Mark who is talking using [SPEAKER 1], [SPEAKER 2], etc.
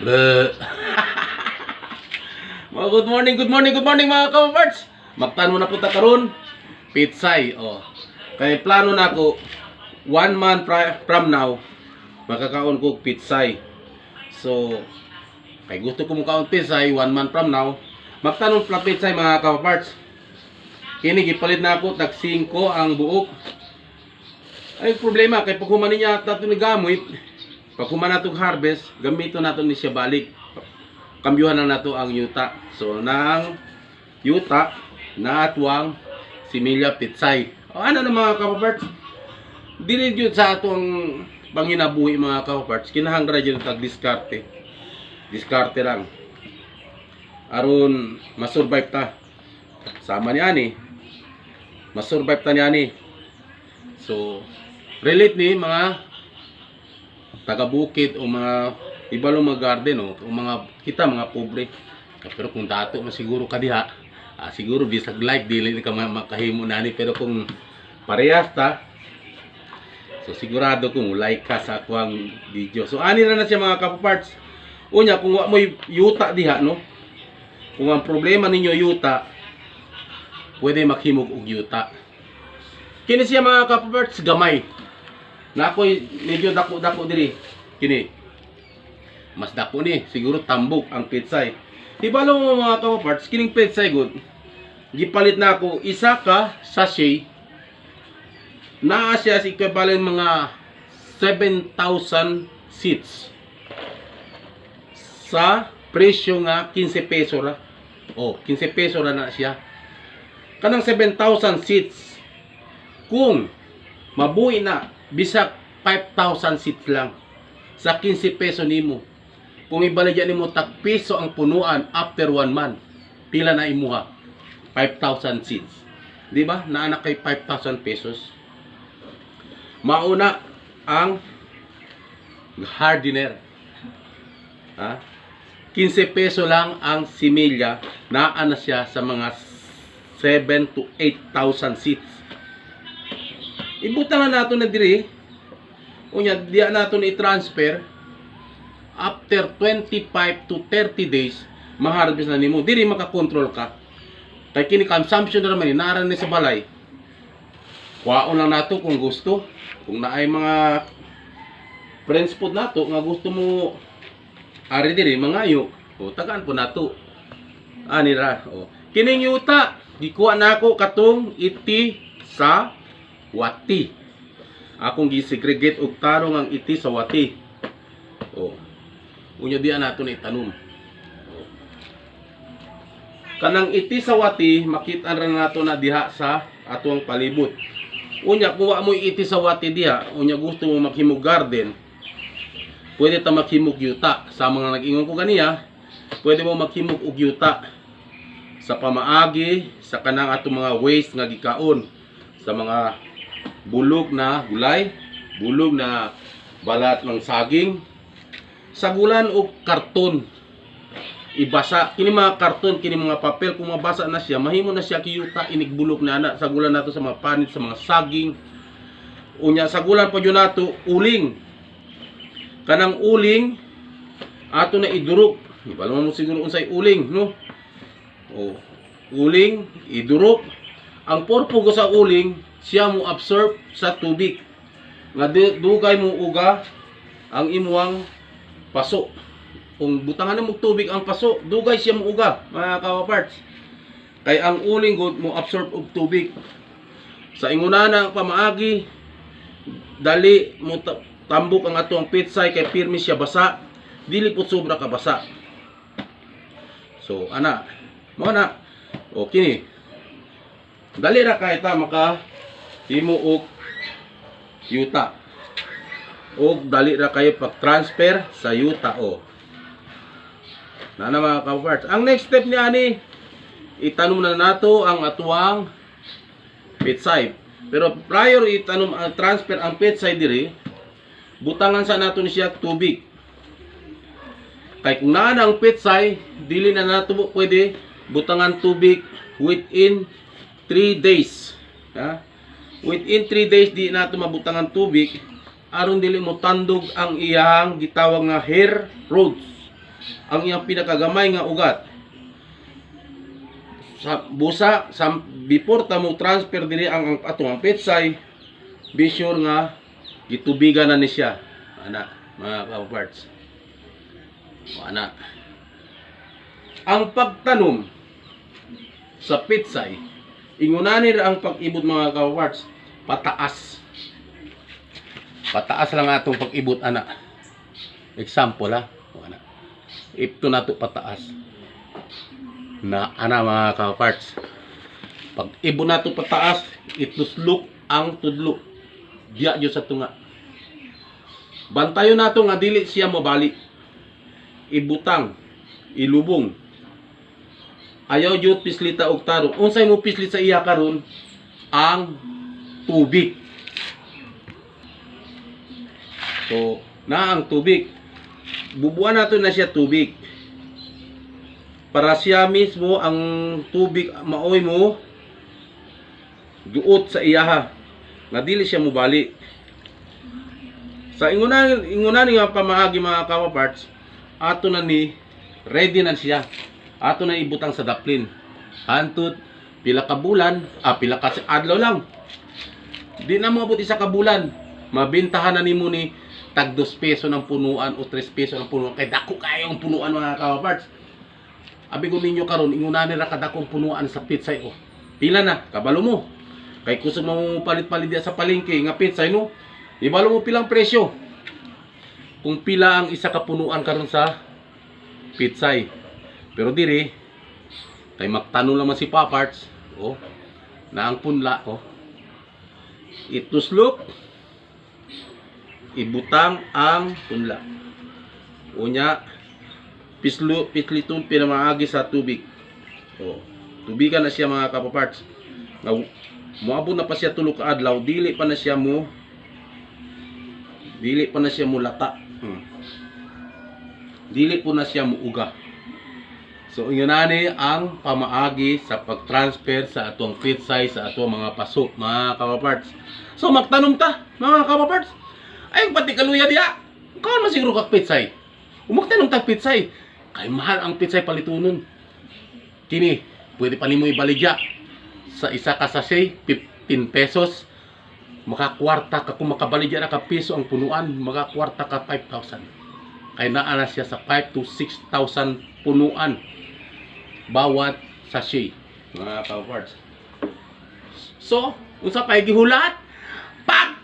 [SPEAKER 1] Mga good morning, good morning, good morning mga kaparts. Magtano na punta karon. Pitsay, oh. Kay plano na ako one month from now makakaon ko pitsay. So kay gusto ko mukaon pitsay one month from now. Magtanong pala pitsay mga kaparts. Kini gipalit na ako tag 5 ang buok. Ay problema kay pag niya tato ni gamit, pag human nato harvest, gamito nato ni siya balik. Kambyuhan na nato ang yuta. So nang yuta na atwang similya pitsay. O ano na mga kapaparts? Dili gyud sa atong panginabuhi mga kapaparts, kinahanglan gyud tag diskarte. Diskarte lang. Aron masurvive ta. Sama ni. Masurvive ta ni. So, relate ni mga taga-bukid o mga ibalong mga garden o, o mga kita mga pobre. Pero kung dato man siguro ka diha, ah, siguro bisag like dili ka ma- makahimo nani pero kung parehas ta So sigurado kung like ka sa akong video. So ani na na siya mga kapaparts. Unya kung wa mo yuta diha no. Kung ang problema ninyo yuta, pwede maghimog og yuta. Kini siya mga kapaparts gamay. Na ako'y medyo dako-dako diri. Kini. Mas dako ni, siguro tambok ang pitsay. Ibalo mo mga kapaparts, kining pitsay good. Gipalit na ako isa ka sachet naa siya sa equivalent mga 7,000 seats sa presyo nga 15 peso ra. Oh, 15 peso ra na siya. Kanang 7,000 seats kung mabuhi na bisag 5,000 seats lang sa 15 peso nimo. Kung ibaligyan nimo tag piso ang punuan after one month, pila na imuha? 5,000 seats. Di ba? Naanak kay 5,000 pesos. Mauna ang hardener. Ha? 15 peso lang ang similya na ana siya sa mga 7 to 8,000 seats. Ibutan na nato na diri. Unya diya nato na i-transfer after 25 to 30 days maharvest na nimo. Diri makakontrol ka. Kay kini consumption na naman ni naran ni sa balay. Kuhaon lang nato kung gusto. Kung naay mga friends po nato nga gusto mo ari diri mangayo, o tagaan po nato. Ani ra. O. Kining yuta, gikuha nako katong iti sa wati. Akong gisegregate og tarong ang iti sa wati. O. Unya diyan nato ni tanom. Kanang iti sa wati, makita ra nato na diha sa atong palibot. Unya kung wa mo iti sa wati diha, unya gusto mo maghimog garden, pwede ta maghimog yuta. Sa mga nag-ingon ko kaniya, pwede mo maghimog og yuta sa pamaagi, sa kanang atong mga waste nga gikaon, sa mga bulog na gulay, bulog na balat ng saging, sagulan o karton. Ibasa. Kini mga karton kini mga papel kung mabasa na siya mahimo na siya kiyuta inigbulok na ana sagulan nato sa mga panit sa mga saging. Unya sagulan pa yun nato uling. Kanang uling ato na idurok ibalo mo siguro unsay uling no? O uling idurok ang purpose sa uling siya mo absorb sa tubig nga dugay mo uga ang imuang paso kung butangan mo tubig ang paso, dugay siya mo uga, mga kawaparts. Kay ang uling god mo absorb og tubig. Sa ingunana pamaagi, dali mo ta- tambok ang atong pitsay kay pirmi siya basa, dili pud sobra ka basa. So, ana, mo na. O kini. Dali ra kay ta maka himo og yuta. Og dali ra kayo pag-transfer sa yuta o. Na na mga kaparts. Ang next step ni ani, itanong na nato ang atuang pitsay. Pero prior itanong ang transfer ang pitsay diri, butangan sa nato ni siya tubig. Kay kung naa na ang pitsay, dili na nato pwede butangan tubig within 3 days. Ha? Within 3 days di nato mabutangan tubig. Aron dili mo tandog ang iyang gitawag nga hair roots ang iyang pinakagamay nga ugat. Sa busa sa before ta mo transfer diri ang, ang atong ang petsay be sure nga gitubigan na ni siya. Ana mga kaparts. O ana. Ang pagtanom sa pitsay ingunani ra ang pag-ibot mga kaparts pataas pataas lang atong pag-ibot ana example ha o ana ito na to pataas na ana mga ka-parts. Pag ibo na to pataas, ituslok ang tudlo. Diya jud sa tunga. Bantayo nato nga dili siya mabalik. Ibutang, ilubong. Ayaw jud pislita og tarong. Unsay mo pislit sa iya karon? Ang tubig. So, na ang tubig. Bubuan nato na siya tubig para siya mismo ang tubig maoy mo duot sa iyaha nga dili siya mubali sa ingunan ingunan nga pamaagi mga kawa parts ato na ni ready na siya ato na ibutang sa daplin hantud pila ka bulan ah pila ka adlaw lang di na mo isa ka bulan mabintahan na nimo ni tag 2 peso ng punuan o 3 peso ng punuan kay dako kayo ang punuan mga kawa parts Abi ko ninyo karon ingunan nila kadakong punuan sa pitsay oh. Pila na kabalo mo. Kay kusog mo palit-palit sa palengke nga pitsay no. Ibalo mo pilang presyo. Kung pila ang isa ka punuan karon sa pitsay. Pero diri kay magtanong lang man si Paparts oh na ang punla oh. Ituslok ibutang ang punla. Unya pislo pitliton pinamaagi sa tubig. O, tubigan na siya mga kapaparts. Nga moabot na pa siya tulo ka adlaw, dili pa na siya mo dili pa na siya mo lata. Hmm. Dili po na siya mo uga. So ingonani ang pamaagi sa pag-transfer sa atong fit size sa atong mga paso, mga kapaparts. So magtanom ta, mga kapaparts. Ay pati kaluya diya. Kaon man siguro kag pitsay. Umagtanom ta pitsay. Kay mahal ang pitsay palitunon. Kini, pwede pa nimo ibaligya. Sa isa ka sachet, 15 pesos. Makakwarta ka kung makabaligya na ka piso ang punuan, makakwarta ka 5,000. Kay naana siya sa 5 to 6,000 punuan bawat sachet. Mga cowards. So, unsa pay gihulat? Pag